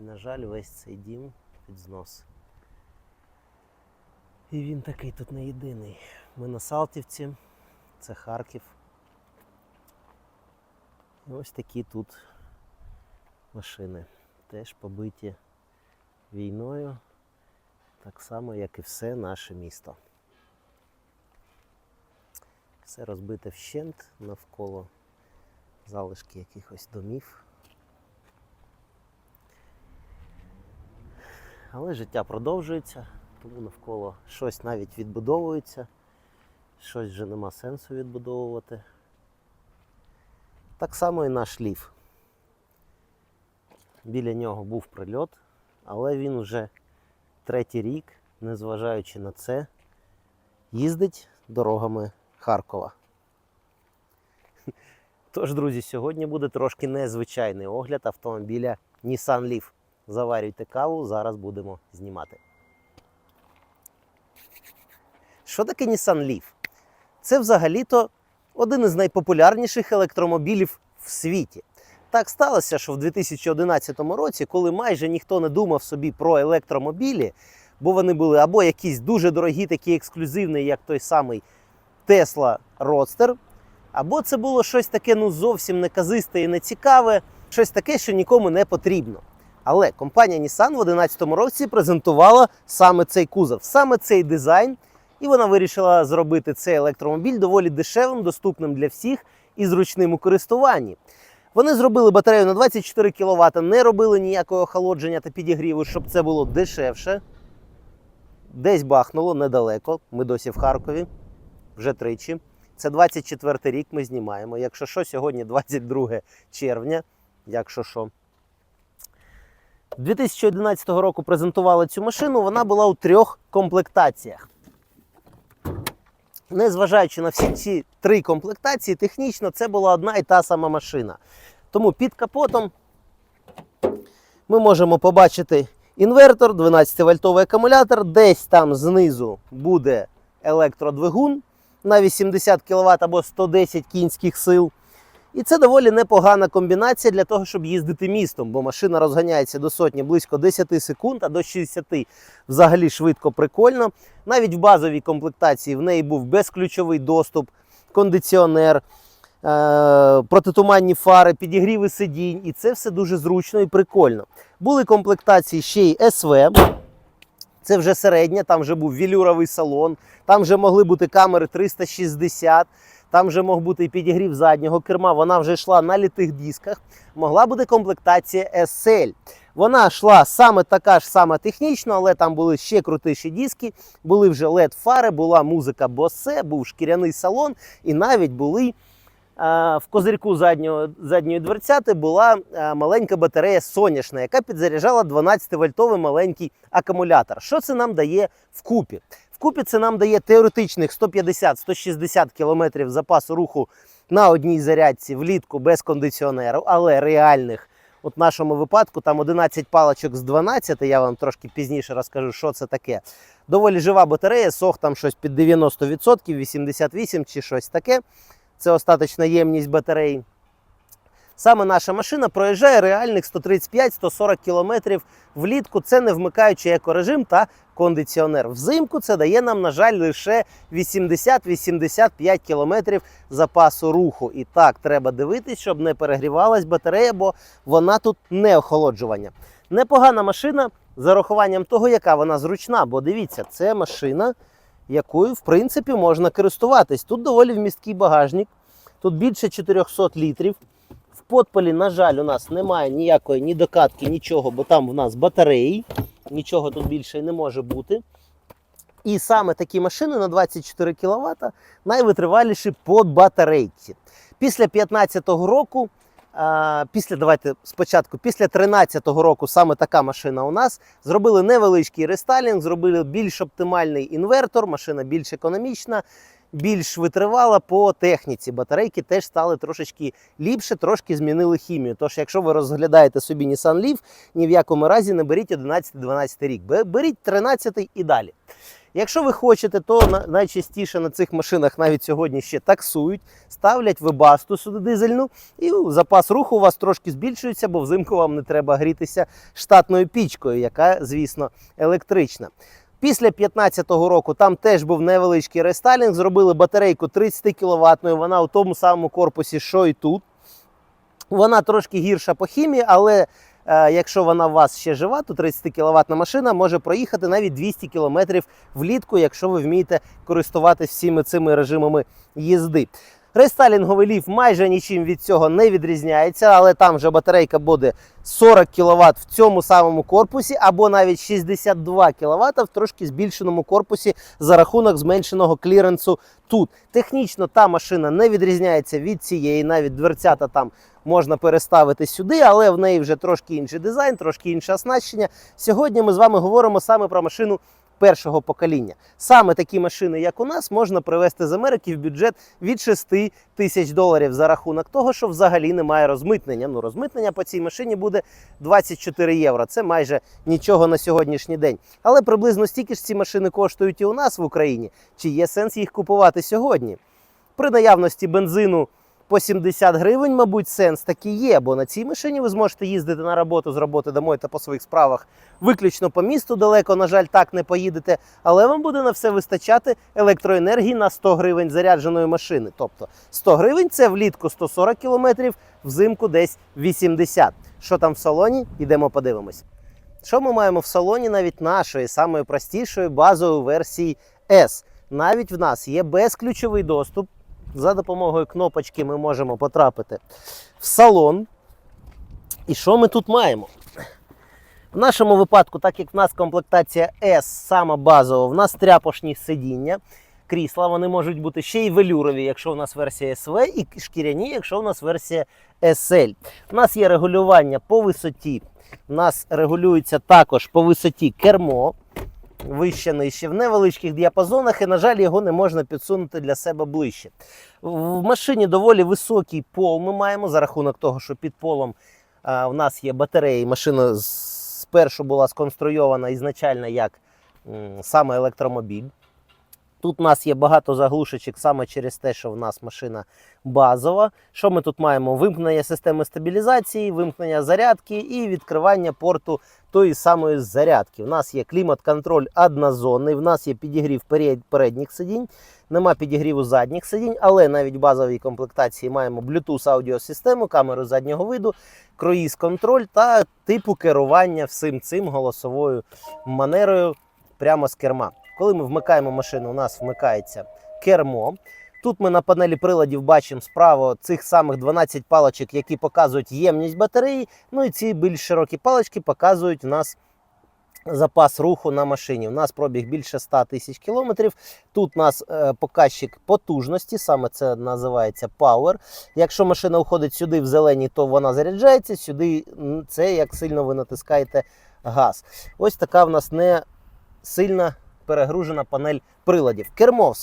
І, на жаль, весь цей дім під знос. І він такий тут не єдиний. Ми на Салтівці, це Харків. І ось такі тут машини. Теж побиті війною, так само, як і все наше місто. Все розбите вщент навколо залишки якихось домів. Але життя продовжується, тому навколо щось навіть відбудовується, щось вже нема сенсу відбудовувати. Так само і наш ліф. Біля нього був прильот, але він вже третій рік, незважаючи на це, їздить дорогами Харкова. Тож, друзі, сьогодні буде трошки незвичайний огляд автомобіля Nissan Leaf. Заварюйте каву, зараз будемо знімати. Що таке Nissan Leaf? Це взагалі-то один із найпопулярніших електромобілів в світі. Так сталося, що в 2011 році, коли майже ніхто не думав собі про електромобілі, бо вони були або якісь дуже дорогі, такі ексклюзивні, як той самий Tesla Roadster, або це було щось таке ну зовсім неказисте і нецікаве, щось таке, що нікому не потрібно. Але компанія Nissan в 2011 році презентувала саме цей кузов, саме цей дизайн, і вона вирішила зробити цей електромобіль доволі дешевим, доступним для всіх і зручним у користуванні. Вони зробили батарею на 24 кВт, не робили ніякого охолодження та підігріву, щоб це було дешевше. Десь бахнуло недалеко. Ми досі в Харкові, вже тричі. Це 24 рік ми знімаємо. Якщо що, сьогодні 22 червня, якщо що. 2011 року презентували цю машину, вона була у трьох комплектаціях. Незважаючи на всі ці три комплектації, технічно це була одна і та сама машина. Тому під капотом ми можемо побачити інвертор, 12-вольтовий акумулятор, десь там знизу буде електродвигун на 80 кВт або 110 кінських сил. І це доволі непогана комбінація для того, щоб їздити містом, бо машина розганяється до сотні близько 10 секунд, а до 60 взагалі швидко прикольно. Навіть в базовій комплектації в неї був безключовий доступ, кондиціонер, е- протитуманні фари, підігріви сидінь, і це все дуже зручно і прикольно. Були комплектації ще й СВ. Це вже середня, там вже був вілюровий салон, там вже могли бути камери 360, там вже мог бути і підігрів заднього керма. Вона вже йшла на літих дисках. Могла бути комплектація SL. Вона йшла саме така ж сама технічно, але там були ще крутіші диски, були вже led фари, була музика Bose, був шкіряний салон, і навіть були. В козирку заднього, задньої дверцяти була маленька батарея соняшна, яка підзаряджала 12-вольтовий маленький акумулятор. Що це нам дає вкупі? Вкупі це нам дає теоретичних 150-160 км запасу руху на одній зарядці влітку без кондиціонеру, але реальних. От в нашому випадку там 11 паличок з 12, я вам трошки пізніше розкажу, що це таке. Доволі жива батарея, сох там щось під 90%, 88 чи щось таке. Це остаточна ємність батареї. Саме наша машина проїжджає реальних 135-140 км влітку. Це не вмикаючи екорежим та кондиціонер. Взимку це дає нам, на жаль, лише 80-85 км запасу руху. І так, треба дивитись, щоб не перегрівалась батарея, бо вона тут не охолоджування. Непогана машина з урахуванням того, яка вона зручна. Бо дивіться, це машина, якою в принципі можна користуватись. Тут доволі вмісткий багажник, тут більше 400 літрів. Подполі, на жаль, у нас немає ніякої ні докатки, нічого, бо там в нас батареї. Нічого тут більше не може бути. І саме такі машини на 24 кВт найвитриваліші по батарейці. Після 2015 року, а, після давайте спочатку, після 2013 року саме така машина у нас зробили невеличкий рестайлінг, зробили більш оптимальний інвертор, машина більш економічна. Більш витривала по техніці. Батарейки теж стали трошечки ліпше, трошки змінили хімію. Тож, якщо ви розглядаєте собі Nissan Leaf, ні в якому разі не беріть 11-12 рік, Бе- беріть 13 і далі. Якщо ви хочете, то найчастіше на цих машинах навіть сьогодні ще таксують, ставлять вебасту сюди дизельну, і запас руху у вас трошки збільшується, бо взимку вам не треба грітися штатною пічкою, яка, звісно, електрична. Після 2015 року там теж був невеличкий рестайлінг, зробили батарейку 30 кВт, вона у тому самому корпусі, що і тут. Вона трошки гірша по хімії, але е, якщо вона у вас ще жива, то 30 кВт машина може проїхати навіть 200 км влітку, якщо ви вмієте користуватися всіми цими режимами їзди. Рестайлінговий ліф майже нічим від цього не відрізняється, але там вже батарейка буде 40 кВт в цьому самому корпусі, або навіть 62 кВт в трошки збільшеному корпусі за рахунок зменшеного кліренсу тут. Технічно та машина не відрізняється від цієї, навіть дверцята там можна переставити сюди, але в неї вже трошки інший дизайн, трошки інше оснащення. Сьогодні ми з вами говоримо саме про машину першого покоління. Саме такі машини, як у нас, можна привезти з Америки в бюджет від 6 тисяч доларів за рахунок того, що взагалі немає розмитнення. Ну, розмитнення по цій машині буде 24 євро. Це майже нічого на сьогоднішній день. Але приблизно стільки ж ці машини коштують і у нас в Україні. Чи є сенс їх купувати сьогодні? При наявності бензину по 70 гривень, мабуть, сенс таки є, бо на цій машині ви зможете їздити на роботу з роботи домой та по своїх справах виключно по місту далеко, на жаль, так не поїдете, але вам буде на все вистачати електроенергії на 100 гривень зарядженої машини. Тобто 100 гривень це влітку 140 кілометрів, взимку десь 80. Що там в салоні? Йдемо подивимось. Що ми маємо в салоні навіть нашої самої простішої базової версії S? Навіть в нас є безключовий доступ. За допомогою кнопочки ми можемо потрапити в салон. І що ми тут маємо? В нашому випадку, так як в нас комплектація S сама базова, в нас тряпошні сидіння. Крісла вони можуть бути ще й велюрові, якщо у нас версія SV, і шкіряні, якщо у нас версія SL. У нас є регулювання по висоті. У нас регулюється також по висоті кермо. Вище нижче в невеличких діапазонах, і, на жаль, його не можна підсунути для себе ближче. В машині доволі високий пол ми маємо за рахунок того, що під полом а, в нас є батареї. Машина спершу була сконструйована ізначально як м, саме електромобіль. Тут у нас є багато заглушечок саме через те, що в нас машина базова. Що ми тут маємо? Вимкнення системи стабілізації, вимкнення зарядки і відкривання порту тої самої зарядки. У нас є клімат-контроль однозонний, в нас є підігрів передніх сидінь, нема підігріву задніх сидінь, але навіть в базовій комплектації маємо Bluetooth аудіосистему, камеру заднього виду, круїз контроль та типу керування всім цим голосовою манерою прямо з керма. Коли ми вмикаємо машину, у нас вмикається кермо. Тут ми на панелі приладів бачимо справа цих самих 12 палочок, які показують ємність батареї. Ну і ці більш широкі палочки показують у нас запас руху на машині. У нас пробіг більше 100 тисяч кілометрів. Тут у нас е, показчик потужності, саме це називається Power. Якщо машина уходить сюди в зелені, то вона заряджається, сюди це як сильно ви натискаєте газ. Ось така в нас не сильна перегружена панель приладів. Кермо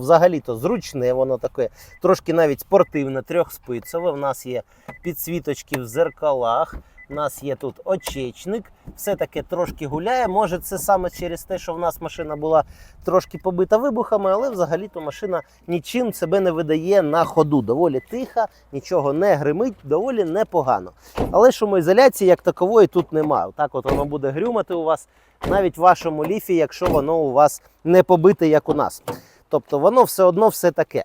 взагалі-то зручне, воно таке трошки навіть спортивне, трьохспицеве. У нас є підсвіточки в зеркалах. У нас є тут очечник, все таке трошки гуляє. Може, це саме через те, що в нас машина була трошки побита вибухами, але взагалі-то машина нічим себе не видає на ходу. Доволі тиха, нічого не гримить, доволі непогано. Але шумоізоляції як такової тут немає. Так от воно буде грюмати у вас навіть в вашому ліфі, якщо воно у вас не побите, як у нас. Тобто воно все одно все таке.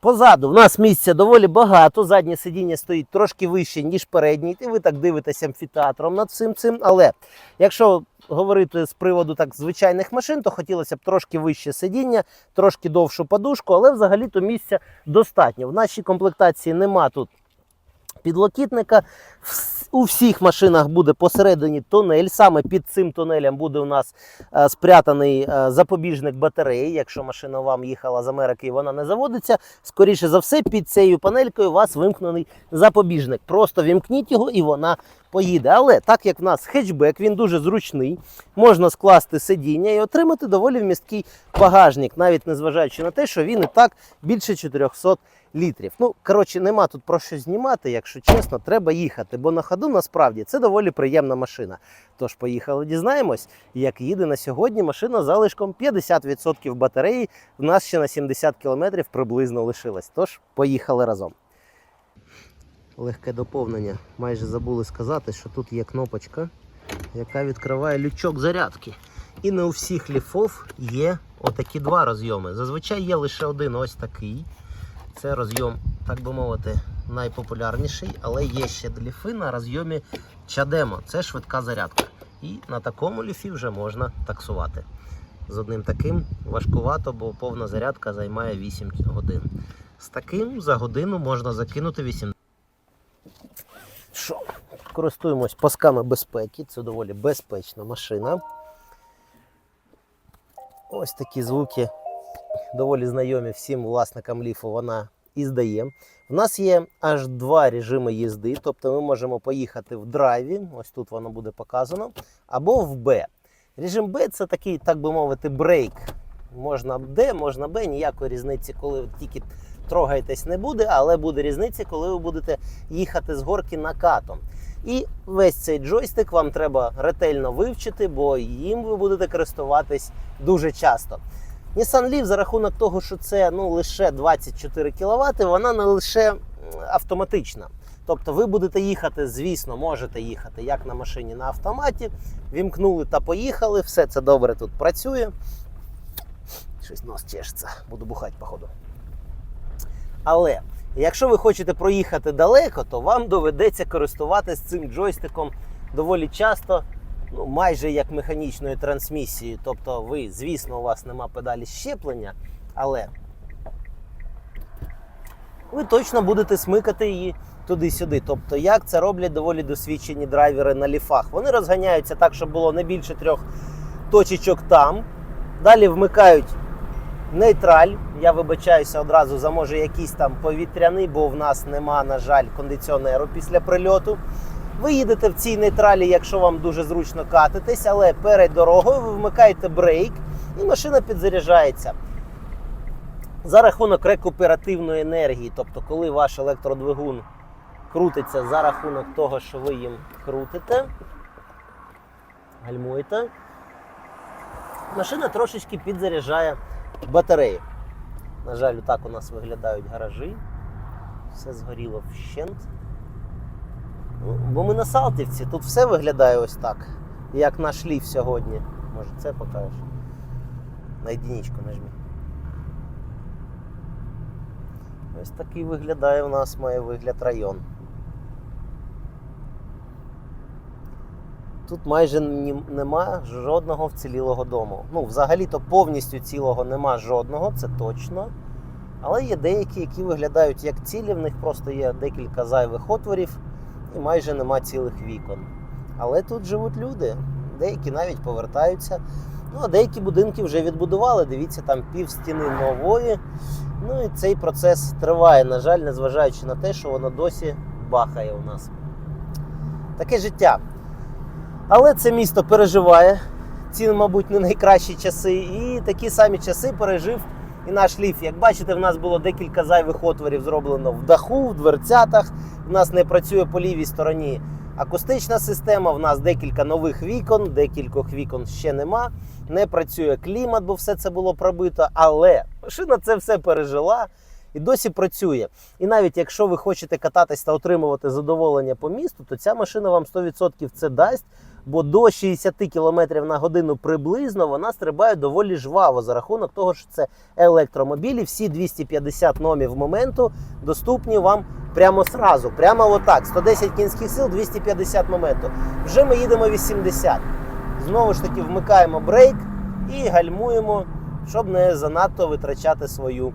Позаду в нас місця доволі багато. Заднє сидіння стоїть трошки вище, ніж переднє. І ви так дивитеся амфітеатром над всім цим. Але якщо говорити з приводу так звичайних машин, то хотілося б трошки вище сидіння, трошки довшу подушку, але взагалі-то місця достатньо. В нашій комплектації нема тут підлокітника. У всіх машинах буде посередині тунель. Саме під цим тунелем буде у нас е, спрятаний е, запобіжник батареї. Якщо машина вам їхала з Америки і вона не заводиться, скоріше за все, під цією панелькою у вас вимкнений запобіжник. Просто вімкніть його і вона поїде. Але так як в нас хетчбек, він дуже зручний, можна скласти сидіння і отримати доволі вмісткий багажник, навіть незважаючи на те, що він і так більше 400 літрів. Ну, коротше, нема тут про що знімати, якщо чесно, треба їхати, бо на ходу насправді це доволі приємна машина. Тож поїхали, дізнаємось, як їде на сьогодні машина залишком 50% батареї. В нас ще на 70 км приблизно лишилось. Тож поїхали разом. Легке доповнення. Майже забули сказати, що тут є кнопочка, яка відкриває лючок зарядки. І не у всіх ліфов є отакі два розйоми. Зазвичай є лише один ось такий. Це розйом, так би мовити, найпопулярніший, але є ще ліфи на розйомі Чадемо. Це швидка зарядка. І на такому ліфі вже можна таксувати. З одним таким важкувато, бо повна зарядка займає 8 годин. З таким за годину можна закинути 8. Користуємось пасками безпеки. Це доволі безпечна машина. Ось такі звуки доволі знайомі всім власникам ліфу вона і здає. В нас є аж два режими їзди, тобто ми можемо поїхати в драйві, ось тут воно буде показано, або в Б. Режим Б це такий, так би мовити, брейк. Можна Д, можна Б, ніякої різниці, коли тільки трогаєтесь, не буде, але буде різниця, коли ви будете їхати з горки накатом. І весь цей джойстик вам треба ретельно вивчити, бо їм ви будете користуватись дуже часто. Nissan Leaf за рахунок того, що це ну, лише 24 кВт, вона не лише автоматична. Тобто ви будете їхати, звісно, можете їхати як на машині на автоматі. Вімкнули та поїхали, все це добре тут працює. Щось нос чешеться, буду бухати, походу. Але якщо ви хочете проїхати далеко, то вам доведеться користуватися цим джойстиком доволі часто, ну, майже як механічною трансмісією. Тобто, ви, звісно, у вас нема педалі щеплення, але ви точно будете смикати її туди-сюди. Тобто, як це роблять доволі досвідчені драйвери на ліфах. Вони розганяються так, щоб було не більше трьох точечок там. Далі вмикають нейтраль. Я вибачаюся одразу за може якийсь там повітряний, бо в нас нема, на жаль, кондиціонеру після прильоту. Ви їдете в цій нейтралі, якщо вам дуже зручно катитись, але перед дорогою ви вмикаєте брейк і машина підзаряджається. За рахунок рекуперативної енергії, тобто, коли ваш електродвигун крутиться за рахунок того, що ви їм крутите, гальмуєте, машина трошечки підзаряджає батарею. На жаль, так у нас виглядають гаражі. Все згоріло вщент. Ну, Бо ми на Салтівці, тут все виглядає ось так, як наш ліф сьогодні. Може це покажеш? На единичку нажми. Ось такий виглядає у нас має вигляд район. Тут майже нема жодного вцілілого дому. Ну, взагалі-то повністю цілого нема жодного, це точно. Але є деякі, які виглядають як цілі, в них просто є декілька зайвих отворів і майже нема цілих вікон. Але тут живуть люди, деякі навіть повертаються. Ну, а деякі будинки вже відбудували. Дивіться, там пів стіни нової. Ну і цей процес триває, на жаль, незважаючи на те, що воно досі бахає у нас. Таке життя. Але це місто переживає ці, мабуть, не найкращі часи. І такі самі часи пережив і наш ліф. Як бачите, в нас було декілька зайвих отворів зроблено в даху, в дверцятах. У нас не працює по лівій стороні акустична система. В нас декілька нових вікон, декількох вікон ще нема. Не працює клімат, бо все це було пробито. Але машина це все пережила і досі працює. І навіть якщо ви хочете кататись та отримувати задоволення по місту, то ця машина вам 100% це дасть. Бо до 60 км на годину приблизно вона стрибає доволі жваво за рахунок того, що це електромобілі. Всі 250 номів моменту доступні вам прямо сразу. Прямо отак. 110 кінських сил, 250 моменту. Вже ми їдемо 80. Знову ж таки, вмикаємо брейк і гальмуємо, щоб не занадто витрачати свою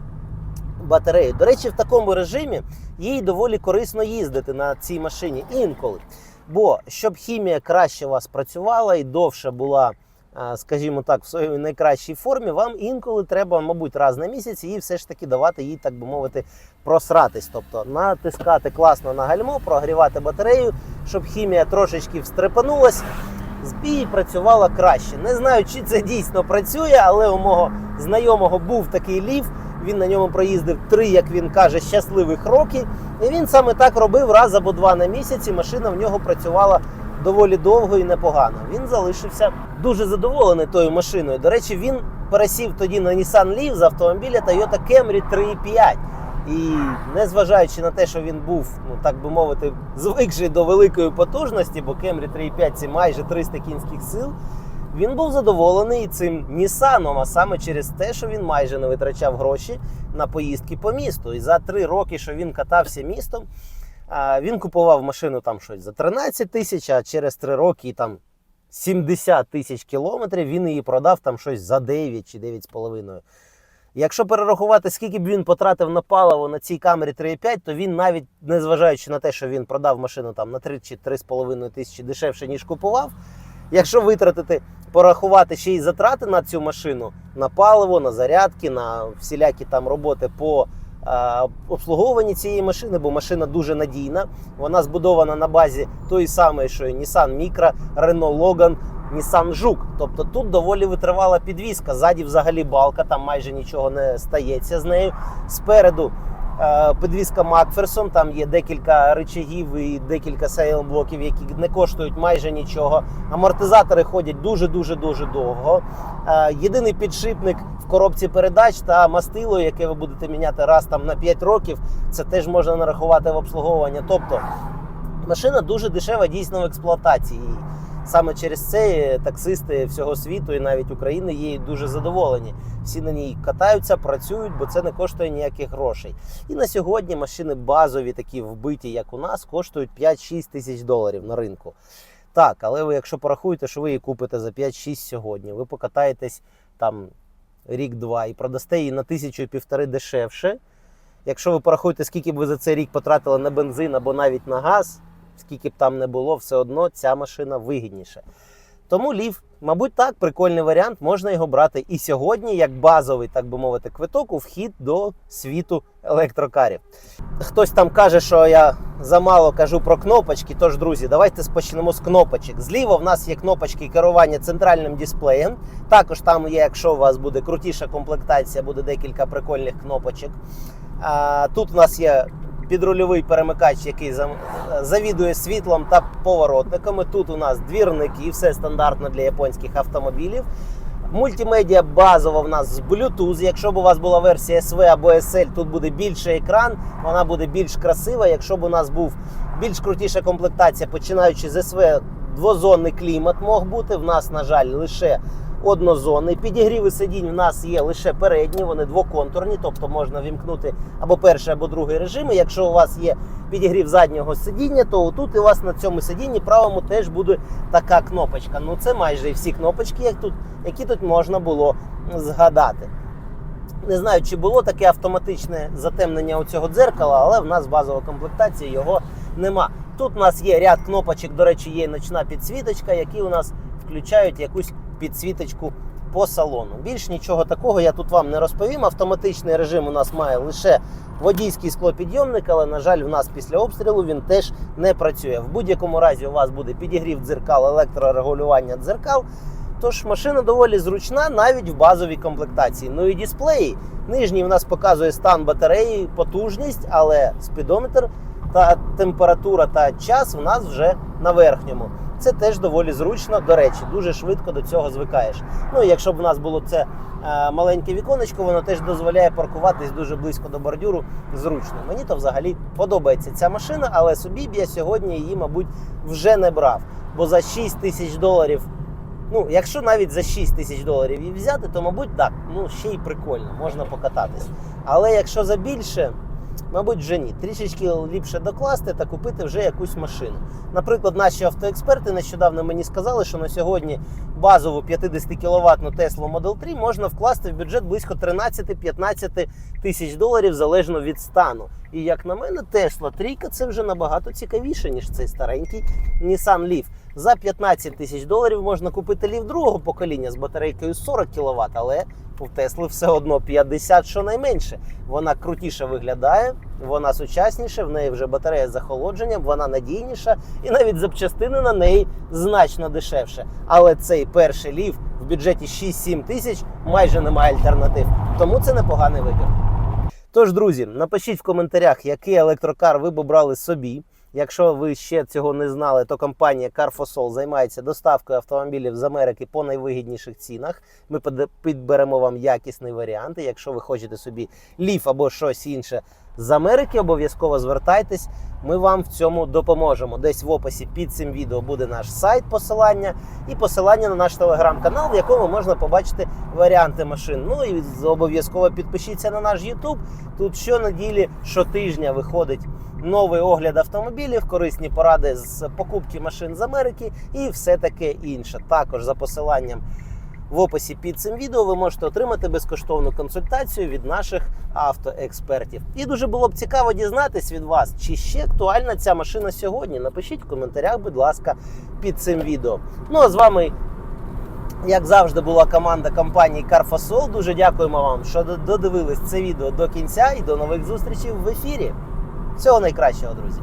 батарею. До речі, в такому режимі їй доволі корисно їздити на цій машині інколи. Бо щоб хімія краще у вас працювала і довше була е, скажімо так, в своїй найкращій формі, вам інколи треба, мабуть, раз на місяць її все ж таки давати їй, так би мовити, просратись. Тобто натискати класно на гальмо, прогрівати батарею, щоб хімія трошечки встрепенулась. І працювала краще. Не знаю, чи це дійсно працює, але у мого знайомого був такий лів. Він на ньому проїздив три, як він каже, щасливих роки. І він саме так робив раз або два на місяць. і Машина в нього працювала доволі довго і непогано. Він залишився дуже задоволений тою машиною. До речі, він пересів тоді на Nissan Leaf з автомобіля Toyota Camry 3.5. І незважаючи на те, що він був, ну так би мовити, звикший до великої потужності, бо Camry 3.5 це майже 300 кінських сил. Він був задоволений цим Нісаном, а саме через те, що він майже не витрачав гроші на поїздки по місту. І за три роки, що він катався містом, він купував машину там щось за 13 тисяч, а через три роки там 70 тисяч кілометрів він її продав там щось за 9 чи 9,5. Якщо перерахувати, скільки б він потратив на паливо на цій камері 3,5, то він навіть, незважаючи на те, що він продав машину там на 3 чи 3,5 тисячі дешевше, ніж купував, якщо витратити, порахувати ще й затрати на цю машину, на паливо, на зарядки, на всілякі там роботи по е, обслуговуванні цієї машини, бо машина дуже надійна. Вона збудована на базі тої самої, що і Nissan Micra, Renault Logan, Nissan Жук. Тобто тут доволі витривала підвізка. Ззаді взагалі балка, там майже нічого не стається з нею. Спереду підвізка Макферсон, там є декілька рычагів і декілька сейл-блоків, які не коштують майже нічого. Амортизатори ходять дуже-дуже дуже довго. Е, єдиний підшипник в коробці передач та мастило, яке ви будете міняти раз там на 5 років, це теж можна нарахувати в обслуговування. Тобто машина дуже дешева дійсно в експлуатації. Саме через це таксисти всього світу і навіть України є дуже задоволені. Всі на ній катаються, працюють, бо це не коштує ніяких грошей. І на сьогодні машини базові, такі вбиті, як у нас, коштують 5-6 тисяч доларів на ринку. Так, але ви, якщо порахуєте, що ви її купите за 5-6 сьогодні, ви покатаєтесь там рік-два і продасте її на тисячу і півтори дешевше. Якщо ви порахуєте, скільки б ви за цей рік потратили на бензин або навіть на газ, скільки б там не було, все одно ця машина вигідніша. Тому лів, мабуть, так, прикольний варіант, можна його брати і сьогодні, як базовий, так би мовити, квиток у вхід до світу електрокарів. Хтось там каже, що я замало кажу про кнопочки. Тож, друзі, давайте спочнемо з кнопочок. Зліва в нас є кнопочки керування центральним дисплеєм. Також там є, якщо у вас буде крутіша комплектація, буде декілька прикольних кнопочок. Тут у нас є підрульовий перемикач, який завідує світлом та поворотниками. Тут у нас двірники, все стандартно для японських автомобілів. Мультимедіа базова в нас з Bluetooth. Якщо б у вас була версія SV або SL, тут буде більший екран, вона буде більш красива. Якщо б у нас був більш крутіша комплектація, починаючи з SV, двозонний клімат мог бути. В нас, на жаль, лише однозонний. Підігріви сидінь в нас є лише передні, вони двоконтурні, тобто можна вімкнути або перший, або другий режими. Якщо у вас є підігрів заднього сидіння, то тут у вас на цьому сидінні правому теж буде така кнопочка. Ну це майже всі кнопочки, як тут, які тут можна було згадати. Не знаю, чи було таке автоматичне затемнення у цього дзеркала, але в нас базова комплектація його нема. Тут у нас є ряд кнопочок, до речі, є ночна підсвіточка, які у нас включають якусь підсвіточку по салону. Більш нічого такого я тут вам не розповім. Автоматичний режим у нас має лише водійський склопідйомник, але, на жаль, в нас після обстрілу він теж не працює. В будь-якому разі у вас буде підігрів дзеркал, електрорегулювання дзеркал. Тож машина доволі зручна навіть в базовій комплектації. Ну і дисплеї. Нижній в нас показує стан батареї, потужність, але спідометр та температура та час в нас вже на верхньому. Це теж доволі зручно. До речі, дуже швидко до цього звикаєш. Ну і якщо б у нас було це е, маленьке віконечко, воно теж дозволяє паркуватись дуже близько до бордюру. Зручно. Мені то взагалі подобається ця машина, але собі б я сьогодні її, мабуть, вже не брав. Бо за 6 тисяч доларів Ну, якщо навіть за 6 тисяч доларів її взяти, то мабуть так, ну ще й прикольно, можна покататись. Але якщо за більше, мабуть, вже ні. Трішечки ліпше докласти та купити вже якусь машину. Наприклад, наші автоексперти нещодавно мені сказали, що на сьогодні базову 50 кВт Tesla Model 3 можна вкласти в бюджет близько 13-15 тисяч доларів залежно від стану. І як на мене, Tesla трійка це вже набагато цікавіше, ніж цей старенький Nissan Leaf. За 15 тисяч доларів можна купити ліфт другого покоління з батарейкою 40 кВт, але у Тесли все одно 50 щонайменше. Вона крутіше виглядає, вона сучасніша, в неї вже батарея з охолодженням, вона надійніша і навіть запчастини на неї значно дешевше. Але цей перший ліфт в бюджеті 6-7 тисяч майже немає альтернатив. Тому це непоганий вибір. Тож, друзі, напишіть в коментарях, який електрокар ви б обрали собі. Якщо ви ще цього не знали, то компанія Carfosol займається доставкою автомобілів з Америки по найвигідніших цінах. Ми підберемо вам якісний варіант. Якщо ви хочете собі ліф або щось інше з Америки, обов'язково звертайтесь. Ми вам в цьому допоможемо. Десь в описі під цим відео буде наш сайт, посилання і посилання на наш телеграм-канал, в якому можна побачити варіанти машин. Ну і обов'язково підпишіться на наш YouTube. Тут щонеділі, щотижня виходить новий огляд автомобілів, корисні поради з покупки машин з Америки і все таке інше. Також за посиланням в описі під цим відео ви можете отримати безкоштовну консультацію від наших автоекспертів. І дуже було б цікаво дізнатись від вас, чи ще актуальна ця машина сьогодні. Напишіть в коментарях, будь ласка, під цим відео. Ну а з вами. Як завжди, була команда компанії Carfosol. Дуже дякуємо вам, що додивились це відео до кінця і до нових зустрічей в ефірі. Всього найкращого, друзі!